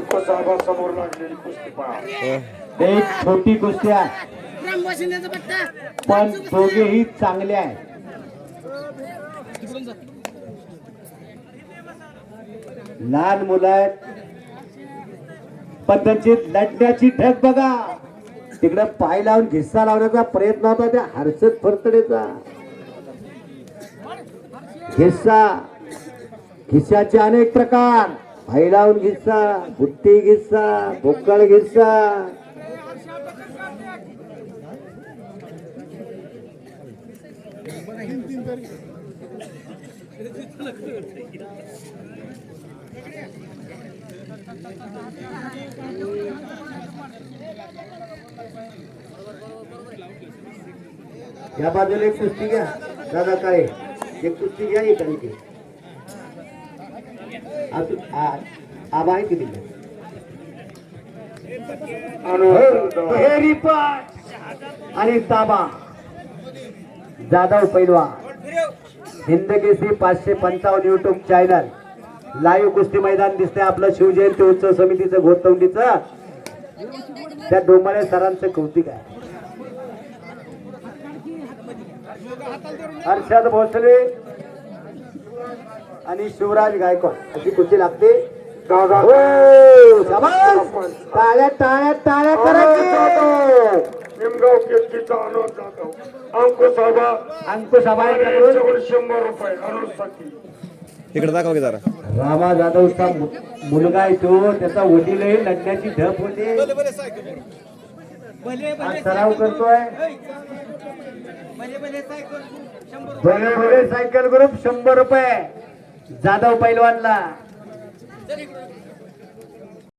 समोर लागलेली कुस्ती पहा. एक छोटी कुस्ती आहे. पण दोघेही चांगले आहेत. लहान मुलं आहेत. पण त्यांची लढण्याची ढग बघा. तिकडे पाय लावून घिस्सा लावण्याचा प्रयत्न होता त्या हर्षद फरतडेचा घिस्सा. खिस्साचे अनेक प्रकार. फैलावून गिस्सा बुट्टी घिस्सा बोकळ घिस्सा। या बाजूला एक कुस्ती घ्या. दादा काय? एक कुस्ती घ्या एक आणि आबा आहे किती आणि ताबा. जाधव पैलवा हिंद केसरी पाचशे पंचावन्न युट्यूब चॅनल लाईव्ह कुस्ती मैदान दिसतंय आपलं शिवजयंती उत्सव समितीचं गोतवंडीचं त्या डोंबाळे सरांचं कौतिक आहे. हर्षद भोसले. आणि शिवराज गायकवाड. अशी कुस्ती लागते. दादा हो. टाळ्या टाळ्या टाळ्या करा की. निमगाव कीर्तीचा अनुज जाधव अंकुश बाबा अंकुश आबाई यांच्याकडून शंभर रुपये अनुजसाठी इकडे दाखव की जरा. रामा जाधवचा मुलगा आहे तो. त्याचा वडीलही लढण्याची ढप होते. सराव करतोय. भले भले सायकल ग्रुप शंभर रुपये. जाधव पैलवानला.